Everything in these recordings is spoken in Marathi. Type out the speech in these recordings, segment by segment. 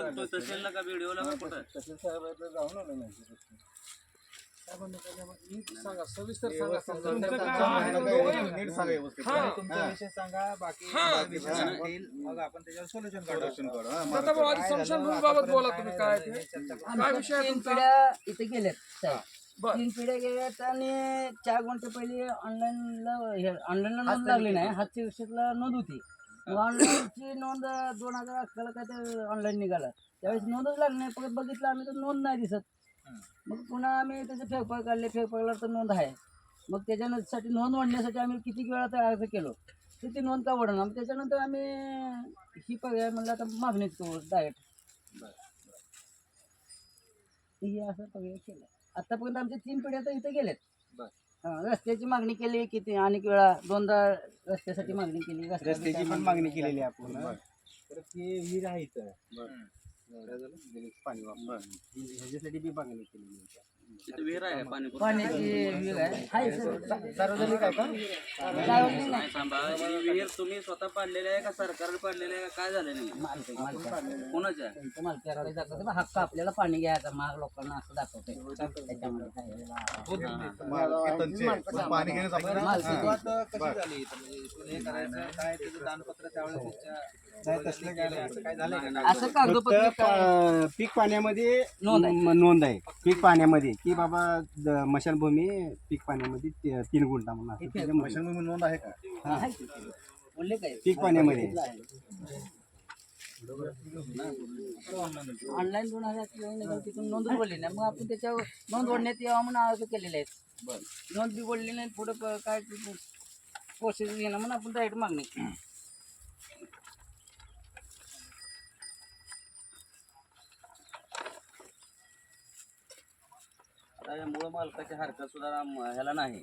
कुठं तो तहसीलला का व्हिडिओला का कुठं तहसील साहेबांकडे जाऊन आलो नाही तिथं. काय म्हणणं काय नाही, नीट सांगा सविस्तर सांगा समजा. तुमचं तुमचं काय काय आहे? आहे? नीट सांगा व्यवस्थित. हा. तुमचा विषय सांगा बाकी हा. बाकी विषय सांगतील मग आपण त्याच्यावर सोल्युशन काढू Solution काढू, हा, आता मार्ग भाऊ, काढू. आधी स्मशानभूमीबाबत बोला तुम्ही काय ते. काय विषय आहे तीन तुमचा? पिढ्या इथे गेल्यात साहेब बर. तीन पिढ्या गेल्यात आणि चार घंटे पहिले ऑनलाईनला ऑनलाईनला नोंद लागली नाही हातच्या विषयातला नोंद होती ऑनलाईनची नोंद दोन हजार अकराला काय ते ऑनलाईन निघाला. त्यावेळेस नोंदच लागली नाही. परत बघितलं आम्ही तर नोंद नाही दिसत. मग पुन्हा आम्ही त्याचे फेरफार काढले. फेरफारला तर नोंद आहे. मग त्याच्यासाठी नोंद वाढण्यासाठी आम्ही किती वेळा तर अर्ज केलो. तर ती नोंद का वाढणार? मग त्याच्यानंतर आम्ही ही पर्याय म्हणलं आता मागणीच करू डायरेक्ट हे असं पर्याय केलं. आतापर्यंत आमच्या तीन पिढ्या तर इथे गेल्यात. हा, रस्त्याची मागणी केली किती? अनेक वेळा दोनदा रस्त्यासाठी मागणी केली रस्ता रस्त्याची पण मागणी केलेली आहे आपण. तर ते विहीर आहे इथं. पाणी वापरून. ह्याच्यासाठी बी मागणी केलेली आहे. तिथे विहीर आहे पाणी कुठं? पाण्याची विहीर आहे हाय सर. सार्वजनिक आहे का सार्वजनिक नाही. नाही सांभा ही विहीर तुम्ही स्वतः पाडलेली आहे का सरकारने पाडलेली आहे का काय झालं नाही मालकी- मालकी. कोणाच्या त्यांच्या मालकीकडे दाखवते बा, हक्क आपल्याला पाणी घ्यायचा महाग लोकांना असं दाखवते त्याच्यामध्ये काय आहे? मार्ग त्यांचे. पण पाणी घेण्यास आपल्याला मालकी. हा. सुरुवात कशी झाली म्हणजे इथून हे करायचं काय त्याचं दानपत्र त्यावेळेस नाही, तसलं काय नाही. असं काय झालं का? असं फक्त कागदपत्र पा- पीक पाण्यामध्ये नोंद आहे. म- नोंद आहे पीक पाण्यामध्ये की बाबा द- मशानभूमी पीक पाण्यामध्ये ती- तीन गुंठा म्हणून असं त्याच्यामध्ये. स्मशानभूमी नोंद आहे का? आहे की? उल्लेख आहे पीक पाण्यामध्ये. ऑनलाईन दोन हजार तिथून नोंद बोलली नाही. मग आपण त्याच्यावर नोंद ओढण्यात यावं म्हणून अर्ज केलेले आहेत. नोंद बी बोलली नाही पुढे प- काय प्रोसेस घेणं म्हणून आपण डायरेक्ट मागणी केली. आता या मूळ मालकाची हरकत सुद्धा ह्याला नाही.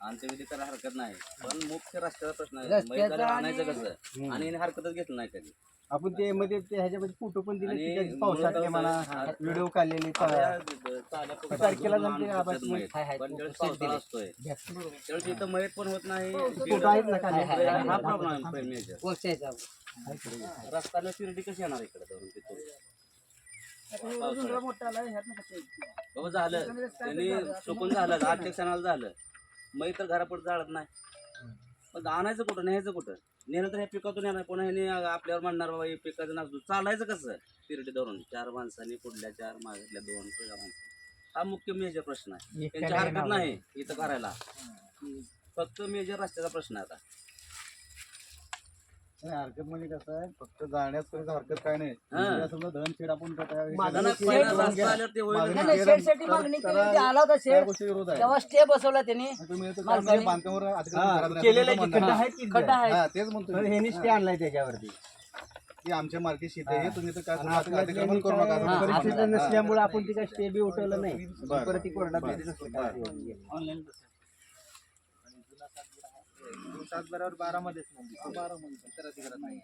अंत्यविधी करायला हरकत नाही. पण मुख्य रस्त्याचा प्रश्न आहे. रस्त्याचा महिलाला आणि- आणायचं कसं? आणि हिने हरकतच घेतलं नाही कधी. आपण ते मध्ये ते ह्याच्यामध्ये फोटो पण दिले आणि पावसातले म्हणा. व्हिडिओ काढलेले आपल्या तारखेला जमते मयत. हाय, हाय, पण ज्यावेळेस फोटो पावसाळा असतोय त्यावेळेस इथं मयत पण होत नाही फोटो आहेत ना खाली हाय, हाय, हा प्रॉब्लेम आहे प्रेम याच्यात. पोचायचा रस्त्याला शिर्डी कशी येणार इकडे धरून तिथून मोठा आला ह्यातनं कसं येईल? बाबा झालं. त्यांनी चुकून झालं आठ क्षणाला झालं. मग तर घरापुढे जाळत नाही. पण आणायचं कुठं न्यायचं कुठं? नेलं तर ह्या पिकातून येणार पुन्हा ह्याने आपल्यावर म्हणणार बाबा हे पिकाचं नाचू चालायचं कसं? तिरडी धरून. चार माणसांनी पुढल्या चार मागल्या दोन सगळ्या माणसं हा मुख्य मेजर प्रश्न आहे. त्यांची हरकत नाही इथं करायला. फक्त मेजर रस्त्याचा प्रश्न आहे आता. नाही, हरकत म्हणजे कसं आहे फक्त जाण्यास हरकत काय नाही हा. उद्या समजा दहन शेड आपण त्या- त्या- मागणं त्या- पहिला त्या- रस्ता आल्यावर ते होईल मागणी नाही, नाही, केलं शेडसाठी तर मागणी केली त्याला- होती, आला होता त्या शेड गोष्टी विरोध आहे तेव्हा स्टे बसवला त्यांनी तुम्ही म्हणजे बांधकामावर अतिक्रमण हा, केलेलं आहे म्हणणार. की खड्डा हा. आहे की खड्डा आहे हा, तेच म्हणतो तर मी. आणलाय त्याच्यावरती की आमच्या मार्केट शेती आहे तुम्ही तर काय आणि तुम्ही आपल्यातल्या अतिक्रमण करू नका असं म्हणतो. हा. नसल्यामुळे आपण ती काय स्टे बी उठवलं नाही बरं. परत ती कोरडा बरं. बेस नसलं काय ते. ऑनलाईन सात बारावर बारा मध्येच नोंद बारा मध्ये तर अधिकारात नाही.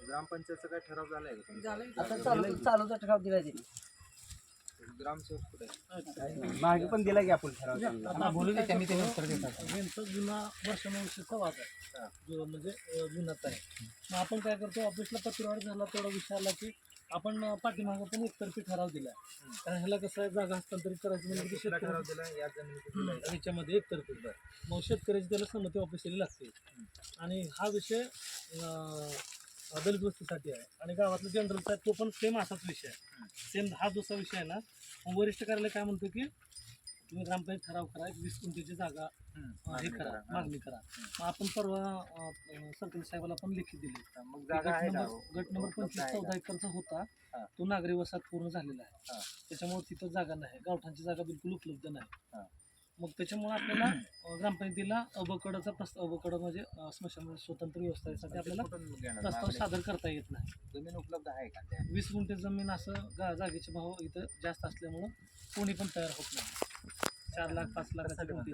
ग्रामपंचायतचा काय ठराव झालाय का तुमचा? आता चालू चालूचा ठराव दिला त्यांनी. ग्रामसेवक कुठे आहे? मागे पण दिला की आपण ठराव त्यांना. बोलू दे त्यांनी त्याने उत्तर देतात. यांचा जुना वर्षानुवर्षीचा वाद आहे. जो म्हणजे अं, जुनाच आहे. मग आपण काय करतो ऑफिसला पत्रवाढ झाला तेवढा आला की आपण पाठीमागं पण एकतर्फी ठराव दिला कारण ह्याला कसं आहे जागा हस्तांतरित करायची म्हणजे कुठला ठराव शेतकरी दिला या जमिनीत? ह्याच्यामध्ये एकतर्फी मग शेतकऱ्याची त्याला संमती ऑफिसला लागते. आणि हा विषय दलित वस्तीसाठी आहे. आणि गावातला जनरलचा तो पण सेम असाच विषय आहे. सेम हा दुसरा विषय आहे ना. वरिष्ठ कार्यालय काय म्हणतो की तुम्ही ग्रामपंचायत ठराव करा वीस गुंठेची जागा अं, हे करा मागणी करा. मग आपण परवा अं, सरपंच साहेबाला पण लिखित दिली. मग गट जागा आहे का? नंबर गट नंबर उपलब्ध पंचवीस चौदा एकरचा होता. हा. तो नागरी वसाहत पूर्ण झालेला हा. आहे त्याच्यामुळे तिथं जागा नाही. गावठांची जागा बिलकुल उपलब्ध हा. नाही मग त्याच्यामुळे आपल्याला अं, ग्रामपंचायतीला अबकडचा प्रस्ताव अबकड म्हणजे अं, स्मशान स्वतंत्र व्यवस्थेसाठी आपल्याला कुठून घेणार प्रस्ताव? सादर करता येत नाही. जमीन उपलब्ध आहे का त्या? वीस गुंठे जमीन असं गा जागेचे भाव इथं जास्त असल्यामुळं कोणी पण तयार होत नाही. चार लाख पाच लाखाच्या किमती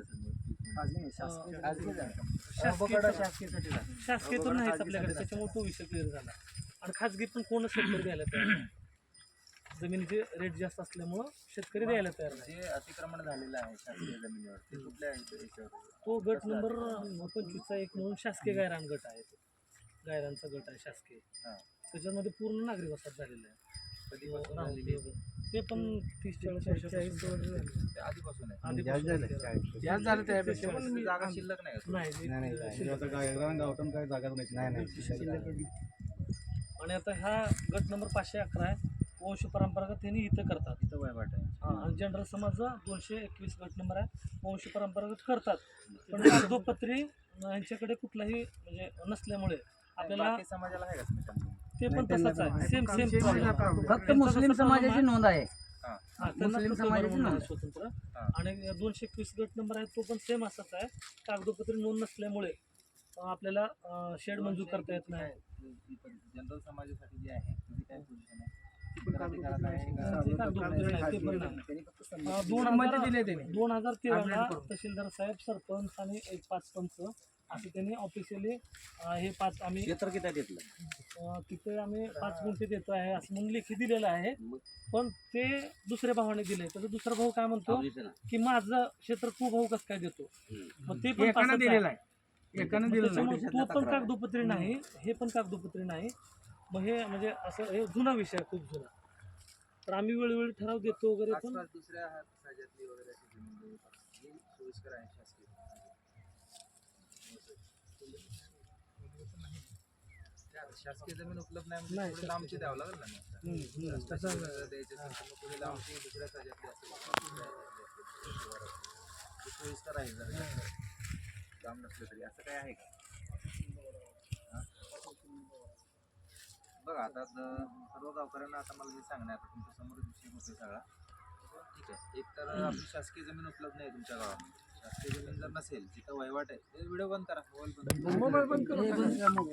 शासकीयसाठी. शासकीय तर नाहीच आपल्याकडे त्याच्यामुळे तो विषय क्लिअर झाला. आणि खाजगी पण कोणच शेतकरी द्यायला तयार नाही. जमिनीचे रेट जास्त असल्यामुळं शेतकरी द्यायला तयार नाही. अतिक्रमण झालेलं आहे शासकीय जमिनीवर ते कुठल्या याच्यावर? तो गट नंबर पंचवीसचा एक म्हणून शासकीय गायरान गट आहे. तो. गायरांचा गट आहे शासकीय. त्याच्यामध्ये पूर्ण नागरिक वसाहत झालेला आहे. झालेली आहे? ते पण तीस चाळीस ते आधीपासून आहे. आधीपासून जास्त झालं केलं. चाळीस. जास्त झालं त्यापेक्षा. पण मी जागा शिल्लक नाही का? नाही नाही, नाही, ते नाही. आता गायरान गावठण काय जागाच नाही नाही नाही शिल्लक नाही. आणि आता हा गट नंबर पाचशे अकरा आहे. वंश परंपरागत त्यांनी इथं करतात. इथं वयवाट आहे. हा, आणि जनरल समाज दोनशे एकवीस गट नंबर आहे. वंश परंपरागत करतात. पण कागदोपत्री यांच्याकडे कुठलाही म्हणजे नसल्यामुळे आपल्याला बाकी समाजाला आहे का? ते पण तसंच आहे. सेम सेम फक्त मुस्लिम समाजाची नोंद आहे. मुस्लिम समाजाची नोंद. स्वतंत्र. आणि दोनशे एकवीस गट नंबर आहे तो पण सेम असाच आहे. कागदोपत्री नोंद नसल्यामुळे आपल्याला शेड मंजूर करता येत नाही. जनरल समाजासाठी जे आहे काय पोझिशन दोन हजार तेराला तहसीलदार साहेब सरपंच आणि एक पाच पंच. असं त्यांनी ऑफिशियली हे पाच आम्ही क्षेत्र किती अं, तिथे आम्ही पाच गुंठे देतो आहे असं म्हणून लेखी दिलेलं आहे. पण ते दुसऱ्या भावाने दिले. तर दुसरा भाऊ काय म्हणतो? की माझं क्षेत्र तू भाऊ कसं काय देतो. मग ते पण दिलेलं आहे. एकानं. तो पण कागदोपत्री नाही. हे पण कागदोपत्री नाही. मग हे म्हणजे असं हे जुना विषय आहे खूप जुना. तर आम्ही वेळोवेळी ठराव देतो वगैरे पण. दुसऱ्या राज्यातली वगैरे अशी जमीन जवळपास ही सोयीस्कर आहे शासकीय जमीन उपलब्ध नाही म्हणजे लांबची द्यावं लागेल ना. तसं द्यायची थोडी लांबची दुसऱ्या राज्यातली असेल सोयीस्कर आहे जरा. लांब नसलं तरी. असं काय आहे का? बघा आता सर्व गावकऱ्यांना आता मला हे सांगणं आहे, आता तुमच्यासमोर विषय होतोय सगळा. ठीक आहे. एक तर आपली शासकीय जमीन उपलब्ध नाही तुमच्या जर नसेल जिथं वहिवाट आहे ते व्हिडिओ बंद करा मोबाईल बंद करा. हे बघ,